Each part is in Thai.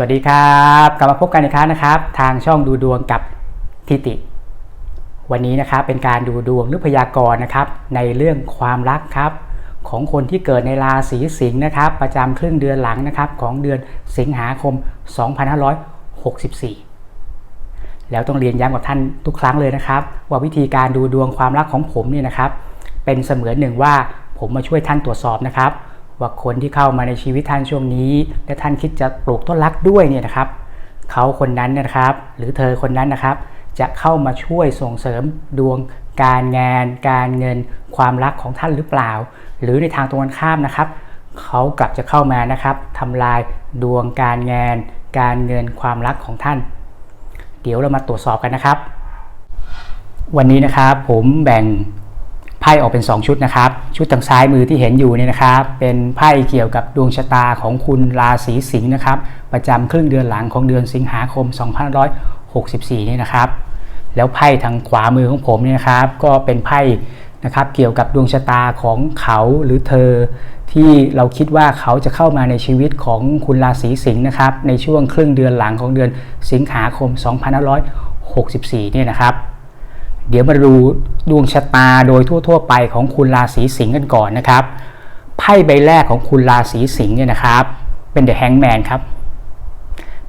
สวัสดีครับกลับมาพบกันอีกครั้งนะครับ ทางช่องดูดวงกับทิติ วันนี้นะครับเป็นการดูดวงหรือพยากรณ์นะครับ ในเรื่องความรักครับ ของคนที่เกิดในราศีสิงห์นะครับ ประจำครึ่งเดือนหลังนะครับ ของเดือนสิงหาคม 2564 แล้วต้องเรียนย้ำกับท่านทุกครั้งเลยนะครับ ว่าวิธีการดูดวงความรักของผมเนี่ยนะครับ เป็นเสมือนหนึ่งว่าผมมาช่วยท่านตรวจสอบนะครับ ว่าคนที่เข้ามาในชีวิตท่านช่วงนี้ และท่านคิดจะปลูกต้นรักด้วยเนี่ยนะครับเขาคนนั้นนยนะครับ หรือเธอคนนั้นนะครับ จะเข้ามาช่วยส่งเสริมดวงการงาน การเงิน ความรักของท่านหรือเปล่า หรือในทางตรงกันข้ามนะครับเขากลับจะเข้ามานะครับทำลายดวงการงาน การเงินความรักของท่าน เดี๋ยวเรามาตรวจสอบกันนะครับ วันนี้นะครับผมแบ่ง ไพ่ออกเป็น 2 ชุดนะครับ ชุดทางซ้ายมือที่เห็นอยู่เนี่ยนะครับ เป็นไพ่เกี่ยวกับดวงชะตาของคุณราศีสิงห์นะครับ ประจำครึ่งเดือนหลังของเดือนสิงหาคม 2564 นี่นะครับ แล้วไพ่ทางขวามือของผมเนี่ยนะครับ ก็เป็นไพ่นะครับเกี่ยวกับดวงชะตาของเขาหรือเธอ ที่เราคิดว่าเขาจะเข้ามาในชีวิตของคุณราศีสิงห์นะครับ ในช่วงครึ่งเดือนหลังของเดือนสิงหาคม 2564 เนี่ยนะครับ เดี๋ยวมาดูดวงชะตาโดยทั่ว ๆ ไปของคุณราศีสิงห์กันก่อนนะครับ ไพ่ใบแรกของคุณราศีสิงห์เนี่ยนะครับ เป็นเดอะแฮงแมนครับ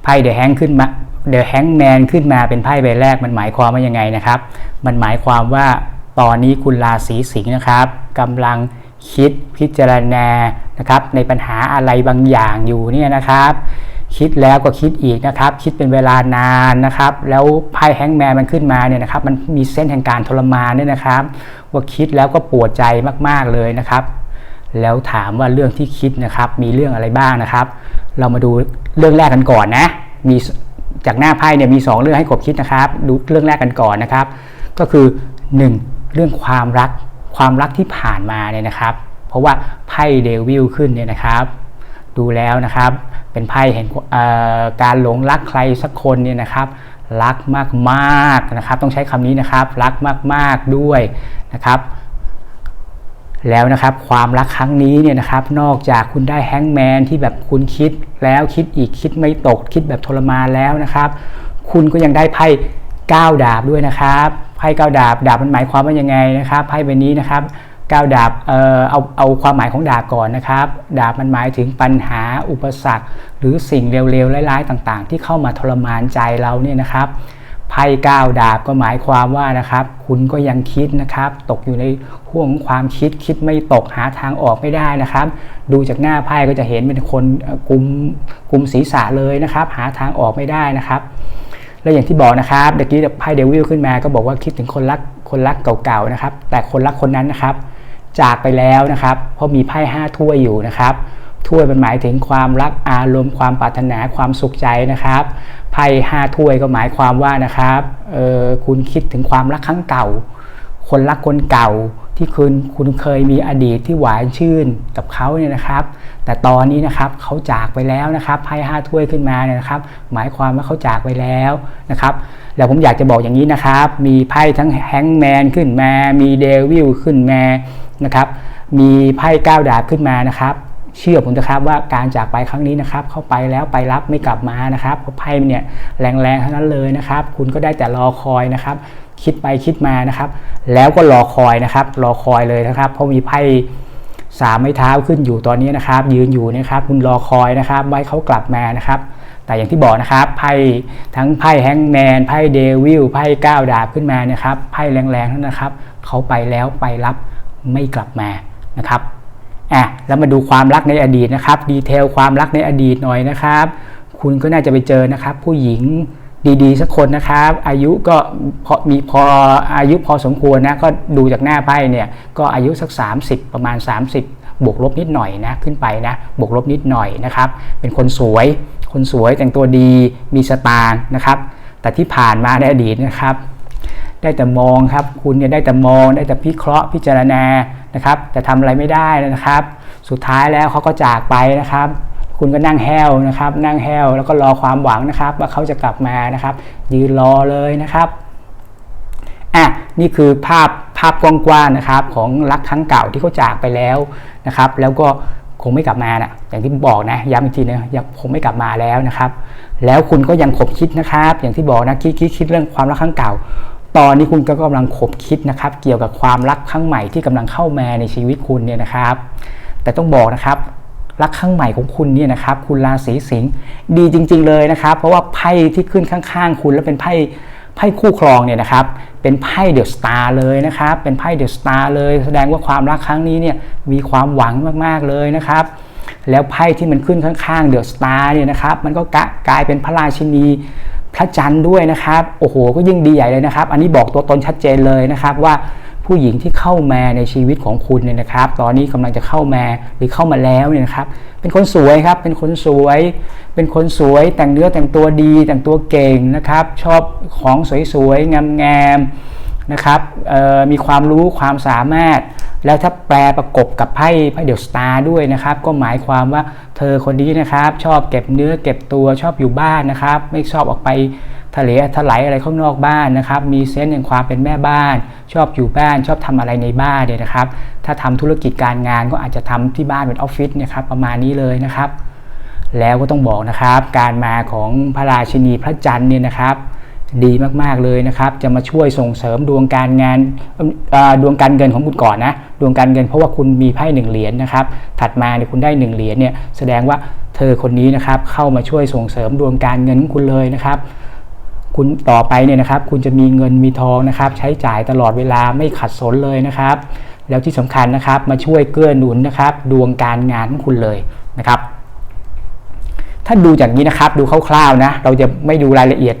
ไพ่เดอะแฮงขึ้นมาเดอะแฮงแมนขึ้นมาเป็นไพ่ใบแรกมันหมายความว่ายังไงนะครับ มันหมายความว่าตอนนี้คุณราศีสิงห์นะครับกำลังคิดพิจารณานะครับในปัญหาอะไรบางอย่างอยู่เนี่ยนะครับ คิดแล้วก็คิดอีกนะครับ คิดเป็นเวลานานนะครับ แล้วไพ่แฮงแมนมันขึ้นมาเนี่ยนะครับมันมีเส้นแห่งการทรมานเนี่ยนะครับ ว่าคิดแล้วก็ปวดใจมากๆเลยนะครับ แล้วถามว่าเรื่องที่คิดนะครับ มีเรื่องอะไรบ้างนะครับ เรามาดูเรื่องแรกกันก่อนนะ มีจากหน้าไพ่เนี่ยมี 2 เรื่องให้กบคิดนะครับ ดูเรื่องแรกกันก่อนนะครับ ก็คือ 1. เรื่องความรักความรักที่ผ่านมาเนี่ยนะครับ เพราะว่าไพ่เดวิลขึ้นเนี่ยนะครับ ดูแล้วนะครับ เป็นไพ่เห็นการหลงรักใครสักคนเนี่ยนะครับ รักมากๆนะครับ ต้องใช้คำนี้นะครับ รักมากๆด้วยนะครับแล้วนะครับความรักครั้งนี้เนี่ยนะครับนอกจากคุณได้แฮงแมนที่แบบคุณคิดแล้วคิดอีกคิดไม่ตก คิดแบบทรมานแล้วนะครับ คุณก็ยังได้ไพ่ก้าวดาบด้วยนะครับไพ่ก้าวดาบดาบมันหมายความว่ายังไงนะครับไพ่ใบนี้นะครับ ก้าวดาบเอ่อเอาเอาความหมายของดาบก่อนนะครับ ดาบมันหมายถึงปัญหาอุปสรรค หรือสิ่งเร็วๆร้ายๆต่างๆ ที่เข้ามาทรมานใจเราเนี่ยนะครับไพ่ก้าวดาบก็หมายความว่านะครับ คุณก็ยังคิดนะครับ ตกอยู่ในห่วงความคิดคิดไม่ตกหาทางออกไม่ได้นะครับ ดูจากหน้าไพ่ก็จะเห็นเป็นคนกลุ่มกลุ่มศีรษะเลยนะครับ หาทางออกไม่ได้นะครับและอย่างที่บอกนะครับเมื่อกี้ไพ่เดวิลขึ้นมาก็บอกว่าคิดถึงคนรักคนรักเก่าๆนะครับ แต่คนรักคนนั้นนะครับ จากไปแล้วนะครับ เพราะมีไพ่ห้าถ้วยอยู่นะครับ ถ้วยมันหมายถึงความรักอารมณ์ความปรารถนาความสุขใจนะครับไพ่ห้าถ้วยก็หมายความว่านะครับออคุณคิดถึงความรักครั้งเก่า คนรักคนเก่า ที่คุณคุณเคยมีอดีตที่หวานชื่นกับเขาเนี่ยนะครับ แต่ตอนนี้นะครับเขาจากไปแล้วนะครับไพ่ห้าถ้วยขึ้นมาเนี่ยนะครับ หมายความว่าเขาจากไปแล้วนะครับแล้วผมอยากจะบอกอย่างนี้นะครับ มีไพ่ทั้งแฮงแมนขึ้นมา มีเดวิลขึ้นมานะครับ มีไพ่ก้าวดาบขึ้นมานะครับเชื่อผมนะครับว่าการจากไปครั้งนี้นะครับ เข้าไปแล้วไปรับไม่กลับมานะครับเพราะไพ่เนี่ยแรงๆทั้งนั้นเลยนะครับ คุณก็ได้แต่รอคอยนะครับ คิดไปคิดมานะครับ แล้วก็รอคอยนะครับ รอคอยเลยนะครับ เพราะมีไพ่สามไม้เท้าขึ้นอยู่ตอนนี้นะครับ ยืนอยู่นะครับคุณรอคอยนะครับไว้เขากลับมานะครับ แต่อย่างที่บอกนะครับไพ่ทั้งไพ่แฮงแมนไพ่เดวิลไพ่ก้าวดาบขึ้นมานะครับไพ่แรงๆนั้นนะครับเขาไปแล้วไปรับไม่กลับมานะครับอะแล้วมาดูความรักในอดีตนะครับ ดีเทลความรักในอดีตหน่อยนะครับ คุณก็น่าจะไปเจอนะครับ ผู้หญิง ดีๆ สักคนนะครับ อายุก็พอมีพออายุพอสมควรนะก็ดูจากหน้าไพ่เนี่ยก็อายุสัก 30 ประมาณ 30 บวกลบนิดหน่อยนะขึ้นไปนะบวกลบนิดหน่อยนะครับ เป็นคนสวย คนสวยแต่งตัวดีมีสตางค์นะครับ แต่ที่ผ่านมาในอดีตนะครับ ได้แต่มองครับ คุณเนี่ยได้แต่มองได้แต่พิเคราะห์พิจารณานะครับ แต่ทำอะไรไม่ได้นะครับ สุดท้ายแล้วเขาก็จากไปนะครับ คุณก็นั่งแห้วนะครับ นั่งแห้วแล้วก็รอความหวังนะครับ ว่าเขาจะกลับมานะครับ ยืนรอเลยนะครับอะนี่คือภาพภาพกว้างๆนะครับ ของรักครั้งเก่าที่เขาจากไปแล้วนะครับ แล้วก็คงไม่กลับมานะอย่างที่บอกนะย้ำอีกทีนะยังคงไม่กลับมาแล้วนะครับ แล้วคุณก็ยังขบคิดนะครับ อย่างที่บอกนะคิดคิดคิดเรื่องความรักครั้งเก่า ตอนนี้คุณก็กำลังขบคิดนะครับ เกี่ยวกับความรักครั้งใหม่ที่กำลังเข้ามาในชีวิตคุณเนี่ยนะครับ แต่ต้องบอกนะครับ รักครั้งใหม่ของคุณเนี่ยนะครับคุณราศีสิงห์ดีจริง ๆ เลยนะครับ เพราะว่าไพ่ที่ขึ้นข้างๆ คุณแล้วเป็นไพ่ไพ่คู่ครองเนี่ยนะครับ เป็นไพ่เดอะสตาร์เลยนะครับ เป็นไพ่เดอะสตาร์เลย แสดงว่าความรักครั้งนี้เนี่ยมีความหวังมากๆเลยนะครับ แล้วไพ่ที่มันขึ้นข้างๆเดอะสตาร์เนี่ยนะครับ มันก็กลายเป็นพระราชินีพระจันทร์ด้วยนะครับ โอ้โห ก็ยิ่งดีใหญ่เลยนะครับ อันนี้บอกตัวตนชัดเจนเลยนะครับว่า ผู้หญิงที่เข้ามาในชีวิตของคุณเนี่ยนะครับ ตอนนี้กำลังจะเข้ามาหรือเข้ามาแล้วเนี่ยนะครับ เป็นคนสวยครับ เป็นคนสวย เป็นคนสวย แต่งเนื้อแต่งตัวดี แต่งตัวเก่งนะครับ ชอบของสวยๆ งามๆ นะครับมีความรู้ความสามารถ แล้วถ้าแปลประกบกับไพ่ไพ่เดลสตาร์ด้วยนะครับ ก็หมายความว่าเธอคนนี้นะครับ ชอบเก็บเนื้อเก็บตัวชอบอยู่บ้านนะครับ ไม่ชอบออกไป ทะเลทลายอะไรข้างนอกบ้านนะครับ มีเซนส์แห่งความเป็นแม่บ้าน ชอบอยู่บ้าน ชอบทำอะไรในบ้านเนี่ยนะครับ ถ้าทำธุรกิจการงานก็อาจจะทำที่บ้านเป็นออฟฟิศนะครับประมาณนี้เลยนะครับ แล้วก็ต้องบอกนะครับ การมาของพระราชินีพระจันทร์เนี่ยนะครับ ดีมากๆเลยนะครับ จะมาช่วยส่งเสริมดวงการงานดวงการเงินของคุณก่อนนะดวงการเงินเพราะว่าคุณมีไพ่หนึ่งเหรียญนะครับ ถัดมาเนี่ยคุณได้หนึ่งเหรียญเนี่ยแสดงว่าเธอคนนี้นะครับเข้ามาช่วยส่งเสริมดวงการเงินของคุณเลยนะครับ คุณต่อไปเนี่ยนะครับ คุณจะมีเงินมีทองนะครับ ใช้จ่ายตลอดเวลาไม่ขัดสนเลยนะครับ แล้วที่สำคัญนะครับ มาช่วยเกื้อหนุนนะครับ ดวงการงานของคุณเลยนะครับ ถ้าดูจากนี้นะครับ ดูคร่าวๆนะ เราจะไม่ดูรายละเอียด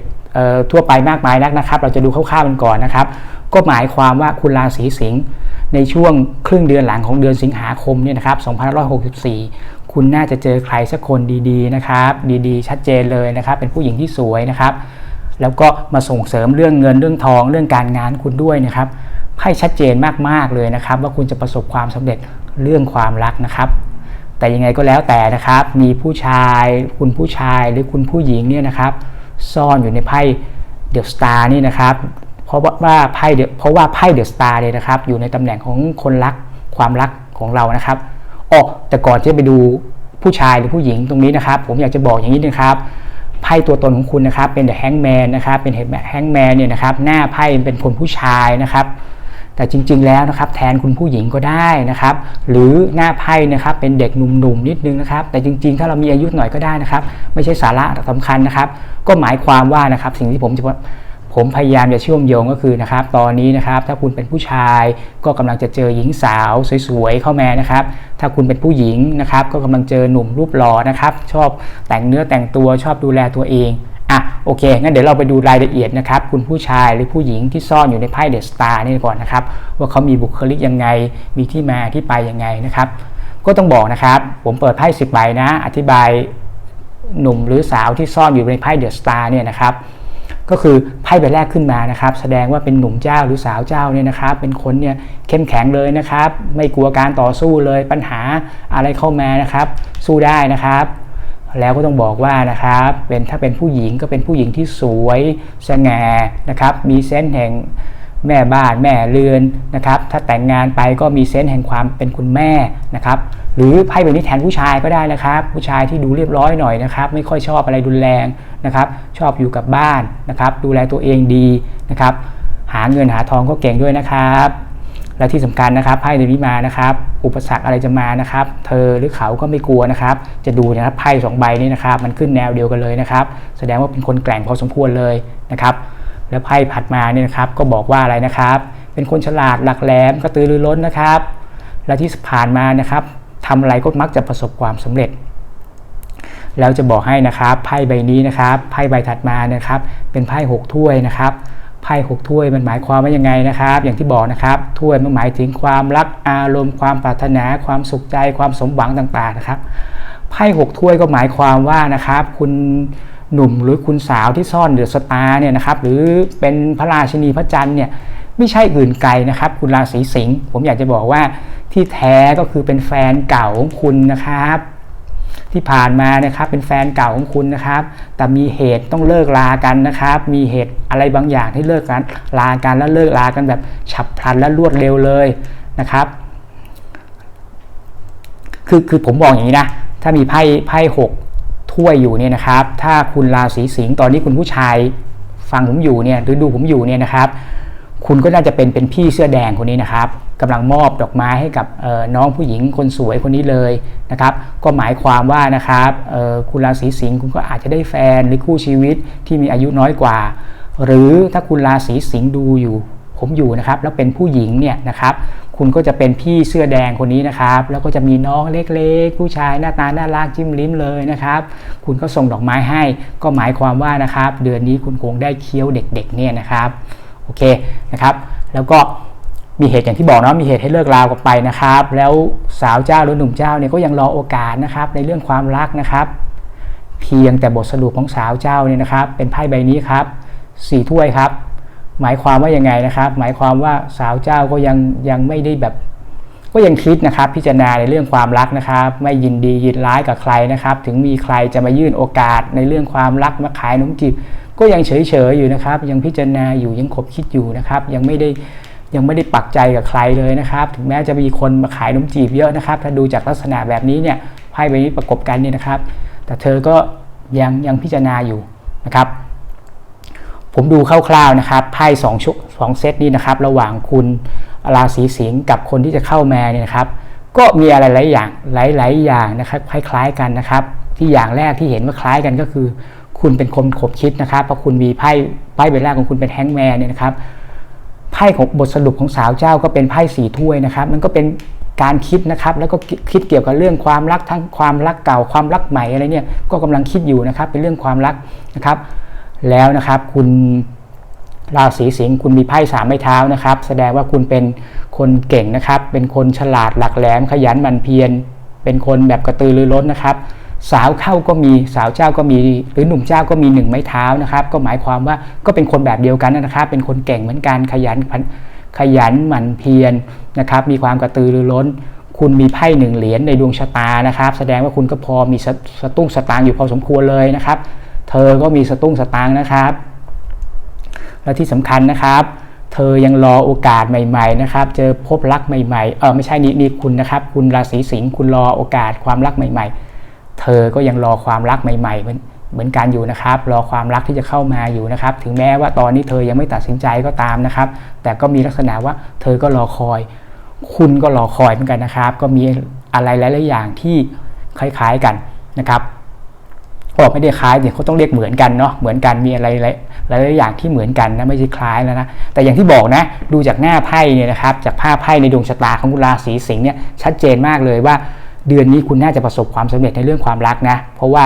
ทั่วไปมากมายนักนะครับ เราจะดูคร่าวๆมันก่อนนะครับ ก็หมายความว่าคุณราศีสิงห์ในช่วงครึ่งเดือนหลังของเดือนสิงหาคมเนี่ยนะครับ2564 คุณน่าจะเจอใครสักคนดีๆนะครับ ดีๆ ชัดเจนเลยนะครับ เป็นผู้หญิงที่สวยนะครับ แล้วก็มาส่งเสริมเรื่องเงินเรื่องทอง เรื่องการงานคุณด้วยนะครับไพ่ชัดเจนมากๆเลยนะครับ ว่าคุณจะประสบความสำเร็จเรื่องความรักนะครับ แต่ยังไงก็แล้วแต่นะครับ มีผู้ชายคุณผู้ชายหรือคุณผู้หญิงเนี่ยนะครับ ซ่อนอยู่ในไพ่เดอะสตาร์นี่นะครับเพราะว่าไพ่เพราะว่าไพ่เดอะสตาร์เนี่ยนะครับ อยู่ในตำแหน่งของคนรักความรักของเรานะครับอ๋อแต่ก่อนจะไปดูผู้ชายหรือผู้หญิงตรงนี้นะครับ ผมอยากจะบอกอย่างนี้นะครับ ไพ่ตัวตนของคุณนะครับ เป็นแฮงแมนนะครับ เป็นแฮงแมนเนี่ยนะครับ หน้าไพ่เป็นคนผู้ชายนะครับ แต่จริง ๆ แล้วนะครับ แทนคุณผู้หญิงก็ได้นะครับ หรือหน้าไพ่นะครับ เป็นเด็กหนุ่มๆนิดนึงนะครับ แต่จริง ๆ ถ้าเรามีอายุหน่อยก็ได้นะครับ ไม่ใช่สาระสำคัญนะครับ ก็หมายความว่านะครับ สิ่งที่ผมจะ ผมพยายามจะเชื่อมโยงก็คือนะครับ ตอนนี้นะครับ ถ้าคุณเป็นผู้ชายก็กำลังจะเจอหญิงสาวสวยๆเข้ามานะครับ ถ้าคุณเป็นผู้หญิงนะครับ ก็กำลังเจอหนุ่มรูปหล่อนะครับ ชอบแต่งเนื้อแต่งตัวชอบดูแลตัวเองอะโอเคงั้นเดี๋ยวเราไปดูรายละเอียดนะครับ คุณผู้ชายหรือผู้หญิงที่ซ่อนอยู่ในไพ่เดอะสตาร์นี่ก่อนนะครับ ว่าเขามีบุคลิกยังไง มีที่มาที่ไปยังไงนะครับ ก็ต้องบอกนะครับ ผมเปิดไพ่สิบใบนะ อธิบายหนุ่มหรือสาวที่ซ่อนอยู่ในไพ่เดอะสตาร์เนี่ยนะครับ ก็คือไพ่ใบแรกขึ้นมานะครับ แสดงว่าเป็นหนุ่มเจ้าหรือสาวเจ้าเนี่ยนะครับ เป็นคนเนี่ยเข้มแข็งเลยนะครับ ไม่กลัวการต่อสู้เลยปัญหาอะไรเข้ามานะครับ สู้ได้นะครับ แล้วก็ต้องบอกว่านะครับเป็นถ้าเป็นผู้หญิงก็เป็นผู้หญิงที่สวยสง่านะครับ มีเส้นแห่งแม่บ้านแม่เรือนนะครับ ถ้าแต่งงานไปก็มีเซนส์แห่งความเป็นคุณแม่นะครับ หรือไพ่แบบนี้แทนผู้ชายก็ได้นะครับ ผู้ชายที่ดูเรียบร้อยหน่อยนะครับ ไม่ค่อยชอบอะไรรุนแรงนะครับ ชอบอยู่กับบ้านนะครับ ดูแลตัวเองดีนะครับ หาเงินหาทองก็เก่งด้วยนะครับ และที่สำคัญนะครับไพ่ใบนี้มานะครับ อุปสรรคอะไรจะมานะครับ เธอหรือเขาก็ไม่กลัวนะครับ จะดูนะครับไพ่สองใบนี้นะครับ มันขึ้นแนวเดียวกันเลยนะครับ แสดงว่าเป็นคนแกร่งพอสมควรเลยนะครับ แล้วไพ่ผัดมาเนี่ยนะครับ ก็บอกว่าอะไรนะครับ เป็นคนฉลาดหลักแหลมกระตือรือร้นนะครับ และที่ผ่านมานะครับ ทำอะไรก็มักจะประสบความสำเร็จ แล้วจะบอกให้นะครับไพ่ใบนี้นะครับไพ่ใบถัดมานะครับ เป็นไพ่หกถ้วยนะครับไพ่หกถ้วยมันหมายความว่ายังไงนะครับ อย่างที่บอกนะครับถ้วยมันหมายถึงความรักอารมณ์ความปรารถนาความสุขใจความสมหวังต่างๆนะครับไพ่หกถ้วยก็หมายความว่านะครับ คุณหนุ่มหรือคุณสาวที่ซ่อนเดือดสตาร์เนี่ยนะครับ หรือเป็นพระราชินีพระจันทร์เนี่ยไม่ใช่อื่นไกลนะครับ คุณราศีสิงห์ผมอยากจะบอกว่า ที่แท้ก็คือเป็นแฟนเก่าของคุณนะครับ ที่ผ่านมานะครับเป็นแฟนเก่าของคุณนะครับ แต่มีเหตุต้องเลิกลากันนะครับ มีเหตุอะไรบางอย่างที่เลิกกันลากันแล้วเลิกลากันแบบฉับพลันและรวดเร็วเลยนะครับ คือคือผมบอกอย่างนี้นะ ถ้ามีไพ่ไพ่หกถ้วยอยู่เนี่ยนะครับ ถ้าคุณราศีสิงห์ตอนนี้คุณผู้ชายฟังผมอยู่เนี่ยหรือดูผมอยู่เนี่ยนะครับ คุณก็น่าจะเป็นเป็นพี่เสื้อแดงคนนี้นะครับกำลังมอบดอกไม้ให้กับน้องผู้หญิงคนสวยคนนี้เลยนะครับ ก็หมายความว่านะครับคุณราศีสิงห์คุณก็อาจจะได้แฟนหรือคู่ชีวิตที่มีอายุน้อยกว่า หรือถ้าคุณราศีสิงห์ดูอยู่ ผมอยู่นะครับ แล้วเป็นผู้หญิงเนี่ยนะครับ คุณก็จะเป็นพี่เสื้อแดงคนนี้นะครับ แล้วก็จะมีน้องเล็กๆ ผู้ชายหน้าตาน่ารักจิ้มลิ้มเลยนะครับ คุณก็ส่งดอกไม้ให้ ก็หมายความว่านะครับ เดือนนี้คุณคงได้เคี้ยวเด็ก ๆ เนี่ยนะครับ อเคนะครับ แล้วก็มีเหตุอย่างที่บอกนะมีเหตุให้เลิกรากันไปนะครับ แล้วสาวเจ้าหรือหนุ่มเจ้าเนี่ยก็ยังรอโอกาสนะครับในเรื่องความรักนะครับ เพียงแต่บทสรุปของสาวเจ้าเนี่ยนะครับ เป็นไพ่ใบนี้ครับสี่ถ้วยครับ หมายความว่ายังไงนะครับ หมายความว่าสาวเจ้าก็ยังยังไม่ได้แบบก็ยังคิดนะครับพิจารณาในเรื่องความรักนะครับ ไม่ยินดียินร้ายกับใครนะครับ ถึงมีใครจะมายื่นโอกาสในเรื่องความรักมาขายนมจีบ ก็ยังเฉยๆอยู่นะครับ ยังพิจารณาอยู่ยังคบคิดอยู่นะครับ ยังไม่ได้ยังไม่ได้ปักใจกับใครเลยนะครับ ถึงแม้จะมีคนมาขายนมจีบเยอะนะครับ ถ้าดูจากลักษณะแบบนี้เนี่ยไพ่ใบนี้ประกบกันเนี่ยนะครับ แต่เธอก็ยังยังพิจารณาอยู่นะครับ ผมดูคร่าวๆนะครับไพ่สองชุดสองเซตนี้นะครับ ระหว่างคุณราศีสิงห์กับคนที่จะเข้ามาเนี่ยนะครับ ก็มีอะไรหลายอย่างหลายๆอย่างนะครับ คล้าย ๆ กันนะครับ ที่อย่างแรกที่เห็นว่าคล้ายกันก็คือ คุณเป็นคนขบคิดนะครับเพราะคุณมีไพ่ไพ่ใบแรกของคุณเป็นแฮงแมนเนี่ยนะครับไพ่ของบทสรุปของสาวเจ้าก็เป็นไพ่สีถ้วยนะครับ มันก็เป็นการคิดนะครับ แล้วก็คิดเกี่ยวกับเรื่องความรักทั้งความรักเก่าความรักใหม่อะไรเนี่ยก็กำลังคิดอยู่นะครับ เป็นเรื่องความรักนะครับ แล้วนะครับคุณราศีสิงห์คุณมีไพ่สามไม้เท้านะครับ แสดงว่าคุณเป็นคนเก่งนะครับ เป็นคนฉลาดหลักแหลมขยันหมั่นเพียรเป็นคนแบบกระตือรือร้นนะครับ สาวเข้าก็มีสาวเจ้าก็มี หรือหนุ่มเจ้าก็มีหนึ่งไม้เท้านะครับ ก็หมายความว่าก็เป็นคนแบบเดียวกันนะครับ เป็นคนเก่งเหมือนกันขยันขยันหมั่นเพียรนะครับ มีความกระตือรือร้น คุณมีไพ่หนึ่งเหรียญในดวงชะตานะครับ แสดงว่าคุณก็พอมีสตุ้งสตางค์อยู่พอสมควรเลยนะครับ เธอก็มีสตุ้งสตางค์นะครับ และที่สำคัญนะครับเธอยังรอโอกาสใหม่ๆนะครับ เจอพบรักใหม่ๆ เออไม่ใช่นี่นี่คุณนะครับ คุณราศีสิงห์คุณรอโอกาสความรักใหม่ ๆ เธอก็ยังรอความรักใหม่ๆเหมือนเหมือนกันอยู่นะครับ รอความรักที่จะเข้ามาอยู่นะครับ ถึงแม้ว่าตอนนี้เธอยังไม่ตัดสินใจก็ตามนะครับ แต่ก็มีลักษณะว่าเธอก็รอคอย คุณก็รอคอยเหมือนกันนะครับ ก็มีอะไรหลายๆอย่างที่คล้ายๆกันนะครับก็ไม่ได้คล้ายเนี่ยเขาต้องเรียกเหมือนกันเนาะเหมือนกันมีอะไรหลายๆอย่างที่เหมือนกันนะไม่ใช่คล้ายแล้วนะแต่อย่างที่บอกนะดูจากหน้าไพ่เนี่ยนะครับจากภาพไพ่ในดวงชะตาของกุราศีสิงห์เนี่ยชัดเจนมากเลยว่า เดือนนี้คุณน่าจะประสบความสำเร็จในเรื่องความรักนะ เพราะว่า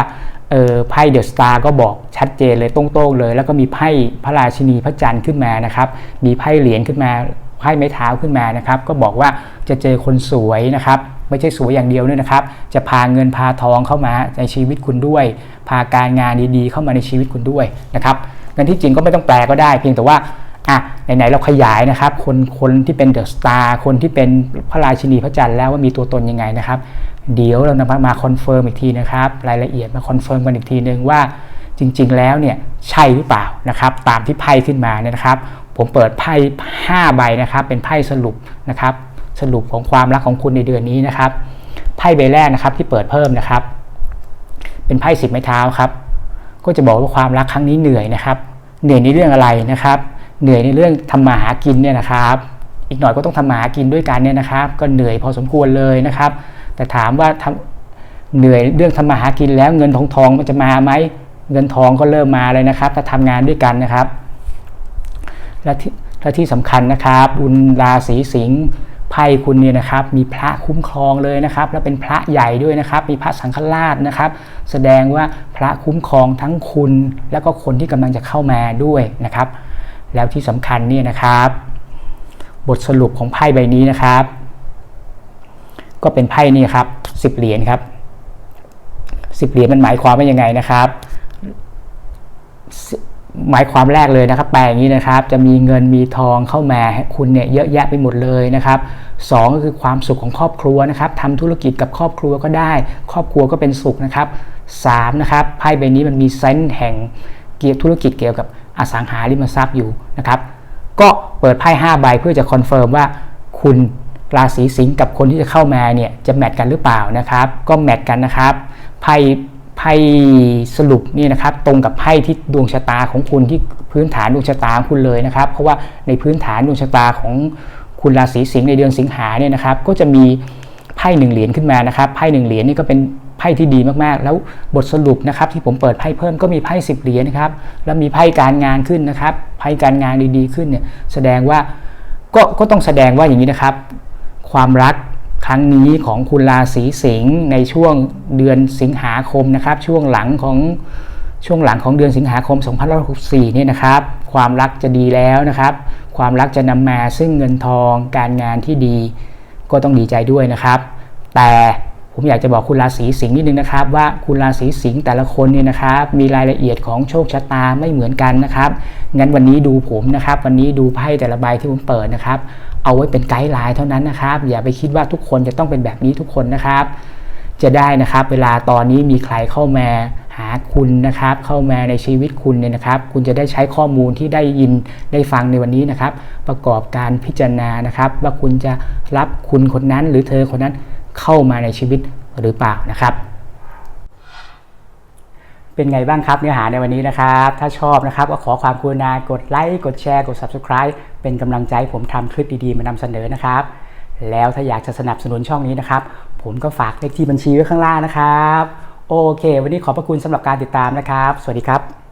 ไพ่เดอะสตาร์ก็บอกชัดเจนเลยตรงๆเลย แล้วก็มีไพ่พระราชินีพระจันทร์ขึ้นมานะครับ มีไพ่เหรียญขึ้นมาไพ่ไม้เท้าขึ้นมานะครับ ก็บอกว่าจะเจอคนสวยนะครับ ไม่ใช่สวยอย่างเดียวด้วยนะครับ จะพาเงินพาทองเข้ามาในชีวิตคุณด้วย พาการงานดีๆ เข้ามาในชีวิตคุณด้วยนะครับเงันที่จริงก็ไม่ต้องแปลก็ได้ เพียงแต่ว่า อะไหนๆเราขยายนะครับ คนคนที่เป็นเดอะสตาร์คนที่เป็นพระราชินีพระจันทร์แล้วว่ามีตัวตนยังไงนะครับ เดี๋ยวเรามามาคอนเฟิร์มอีกทีนะครับ รายละเอียดมาคอนเฟิร์มกันอีกทีนึงว่าจริง ๆ แล้วเนี่ยใช่หรือเปล่านะครับ ตามที่ไพ่ขึ้นมาเนี่ยนะครับ ผมเปิดไพ่5ใบนะครับ เป็นไพ่สรุปนะครับ สรุปของความรักของคุณในเดือนนี้นะครับไพ่ใบแรกนะครับที่เปิดเพิ่มนะครับ เป็นไพ่สิบไม้เท้าครับ ก็จะบอกว่าความรักครั้งนี้เหนื่อยนะครับ เหนื่อยในเรื่องอะไรนะครับ เหนื่อยในเรื่องทำมาหากินเนี่ยนะครับ อีกหน่อยก็ต้องทำมาหากินด้วยกันเนี่ยนะครับ ก็เหนื่อยพอสมควรเลยนะครับ แต่ถามว่าทำเหนื่อยเรื่องทำมาหากินแล้วเงินทองทองมันจะมาไหมเงินทองก็เริ่มมาเลยนะครับ ถ้าทำงานด้วยกันนะครับ และที่และที่สำคัญนะครับบุญราศีสิงห์ไพ่คุณเนี่ยนะครับมีพระคุ้มครองเลยนะครับ และเป็นพระใหญ่ด้วยนะครับ มีพระสังฆราชนะครับ แสดงว่าพระคุ้มครองทั้งคุณ แล้วก็คนที่กำลังจะเข้ามาด้วยนะครับ แล้วที่สำคัญเนี่ยนะครับ บทสรุปของไพ่ใบนี้นะครับ ก็เป็นไพ่นี่ครับสิบเหรียญครับสิบเหรียญมันหมายความว่ายังไงนะครับ หมายความแรกเลยนะครับแปลอย่างนี้นะครับ จะมีเงินมีทองเข้ามาคุณเนี่ยเยอะแยะไปหมดเลยนะครับสองก็คือความสุขของครอบครัวนะครับทำธุรกิจกับครอบครัวก็ได้ ครอบครัวก็เป็นสุขนะครับสามนะครับไพ่ใบนี้มันมีเซนส์แห่งเกี่ยวธุรกิจเกี่ยวกับ อสังหาริมทรัพย์อยู่นะครับ ก็เปิดไพ่5ใบเพื่อจะคอนเฟิร์มว่าคุณราศีสิงห์กับคนที่จะเข้ามาเนี่ยจะแมทกันหรือเปล่านะครับ ก็แมทกันนะครับไพ่ไพ่สรุปนี่นะครับ ตรงกับไพ่ที่ดวงชะตาของคุณที่พื้นฐานดวงชะตาของคุณเลยนะครับ เพราะว่าในพื้นฐานดวงชะตาของคุณราศีสิงห์ในเดือนสิงหาเนี่ยนะครับ ก็จะมีไพ่หนึ่งเหรียญขึ้นมานะครับไพ่หนึ่งเหรียญนี่ก็เป็น พ่ที่ดีมากๆ แล้วบทสรุปนะครับที่ผมเปิดไพ่เพิ่มก็มีไพ่สิบเหรียญนะครับ แล้วมีไพ่การงานขึ้นนะครับไพ่การงานดีๆขึ้นเนี่ยแสดงว่าก็ก็ต้องแสดงว่าอย่างนี้นะครับ ความรักครั้งนี้ของคุณราศีสิงห์ในช่วงเดือนสิงหาคมนะครับ ช่วงหลังของช่วงหลังของเดือนสิงหาคม 2564เนี่ยนะครับ ความรักจะดีแล้วนะครับ ความรักจะนำมาซึ่งเงินทองการงานที่ดีก็ต้องดีใจด้วยนะครับ แต่ ผมอยากจะบอกคุณราศีสิงห์นิดนึงนะครับว่าคุณราศีสิงห์แต่ละคนเนี่ยนะครับ มีรายละเอียดของโชคชะตาไม่เหมือนกันนะครับงั้นวันนี้ดูผมนะครับ วันนี้ดูไพ่แต่ละใบที่ผมเปิดนะครับ เอาไว้เป็นไกด์ไลน์เท่านั้นนะครับ อย่าไปคิดว่าทุกคนจะต้องเป็นแบบนี้ทุกคนนะครับ จะได้นะครับเวลาตอนนี้มีใครเข้ามาหาคุณนะครับ เข้ามาในชีวิตคุณเนี่ยนะครับ คุณจะได้ใช้ข้อมูลที่ได้ยินได้ฟังในวันนี้นะครับ ประกอบการพิจารณานะครับ ว่าคุณจะรับคุณคนนั้นหรือเธอคนนั้น เข้ามาในชีวิตหรือเปล่านะครับ เป็นไงบ้างครับเนื้อหาในวันนี้นะครับ ถ้าชอบนะครับก็ขอความกรุณากดไลค์กดแชร์กด Subscribe เป็นกำลังใจให้ผมทำคลิปดีๆ มานำเสนอนะครับ แล้วถ้าอยากจะสนับสนุนช่องนี้นะครับ ผมก็ฝากเลขที่บัญชีไว้ข้างล่างนะครับ โอเค วันนี้ขอบพระคุณสำหรับการติดตามนะครับ สวัสดีครับ